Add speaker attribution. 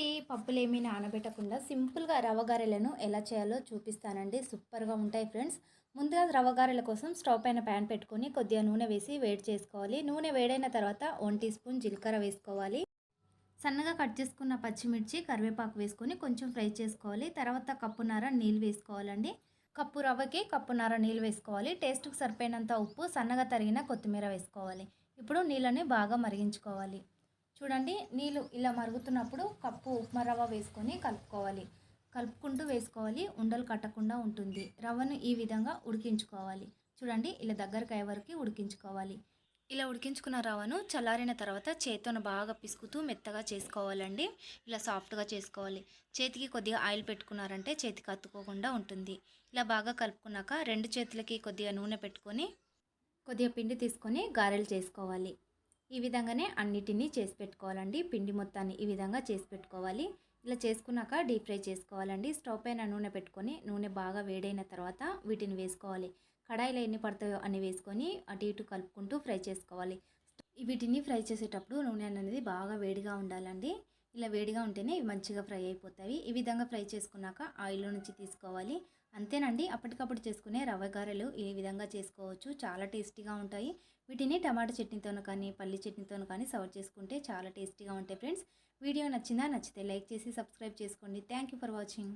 Speaker 1: అండి పప్పులేమీ నానబెట్టకుండా సింపుల్గా రవ్వ గారెలను ఎలా చేయాలో చూపిస్తానండి. సూపర్గా ఉంటాయి ఫ్రెండ్స్. ముందుగా రవ్వ గారెల కోసం స్టవ్ పైన ప్యాన్ పెట్టుకొని కొద్దిగా నూనె వేసి వేడి చేసుకోవాలి. నూనె వేడైన తర్వాత వన్ టీ స్పూన్ జీలకర్ర వేసుకోవాలి. సన్నగా కట్ చేసుకున్న పచ్చిమిర్చి కరివేపాకు వేసుకొని కొంచెం ఫ్రై చేసుకోవాలి. తర్వాత కప్పున్నర నీళ్ళు వేసుకోవాలండి. కప్పు రవ్వకి కప్పున్నర నీళ్ళు వేసుకోవాలి. టేస్ట్కి సరిపోయినంత ఉప్పు సన్నగా తరిగిన కొత్తిమీర వేసుకోవాలి. ఇప్పుడు నీళ్ళని బాగా మరిగించుకోవాలి. చూడండి నీళ్ళు ఇలా మరుగుతున్నప్పుడు కప్పు ఉప్మా రవ్వ వేసుకొని కలుపుకోవాలి. కలుపుకుంటూ వేసుకోవాలి ఉండలు కట్టకుండా ఉంటుంది. రవ్వను ఈ విధంగా ఉడికించుకోవాలి. చూడండి ఇలా దగ్గరకు అయ్యే వరకు ఉడికించుకోవాలి. ఇలా ఉడికించుకున్న రవ్వను చల్లారిన తర్వాత చేతితో బాగా పిసుకుతూ మెత్తగా చేసుకోవాలండి. ఇలా సాఫ్ట్గా చేసుకోవాలి. చేతికి కొద్దిగా ఆయిల్ పెట్టుకున్నారంటే చేతికి అత్తుకోకుండా ఉంటుంది. ఇలా బాగా కలుపుకున్నాక రెండు చేతులకి కొద్దిగా నూనె పెట్టుకొని కొద్దిగా పిండి తీసుకొని గారెలు చేసుకోవాలి. ఈ విధంగానే అన్నిటినీ చేసి పెట్టుకోవాలండి. పిండి మొత్తాన్ని ఈ విధంగా చేసి పెట్టుకోవాలి. ఇలా చేసుకున్నాక డీప్ ఫ్రై చేసుకోవాలండి. స్టవ్ పైన నూనె పెట్టుకొని నూనె బాగా వేడైన తర్వాత వీటిని వేసుకోవాలి. కడాయిలో ఎన్ని పడతాయో అన్ని వేసుకొని అటు ఇటు కలుపుకుంటూ ఫ్రై చేసుకోవాలి. వీటిని ఫ్రై చేసేటప్పుడు నూనె అనేది బాగా వేడిగా ఉండాలండి. ఇలా వేడిగా ఉంటేనే ఇవి మంచిగా ఫ్రై అయిపోతాయి. ఈ విధంగా ఫ్రై చేసుకున్నాక ఆయిల్లో నుంచి తీసుకోవాలి. అంతేనండి అప్పటికప్పుడు చేసుకునే రవ్వ గారెలు ఈ విధంగా చేసుకోవచ్చు చాలా టేస్టీగా ఉంటాయి. వీటిని టమాటా చట్నీతోనూ కానీ పల్లి చట్నీతోనూ కానీ సర్వ్ చేసుకుంటే చాలా టేస్టీగా ఉంటాయి ఫ్రెండ్స్. వీడియో నచ్చిందా? నచ్చితే లైక్ చేసి సబ్స్క్రైబ్ చేసుకోండి. Thank you for watching.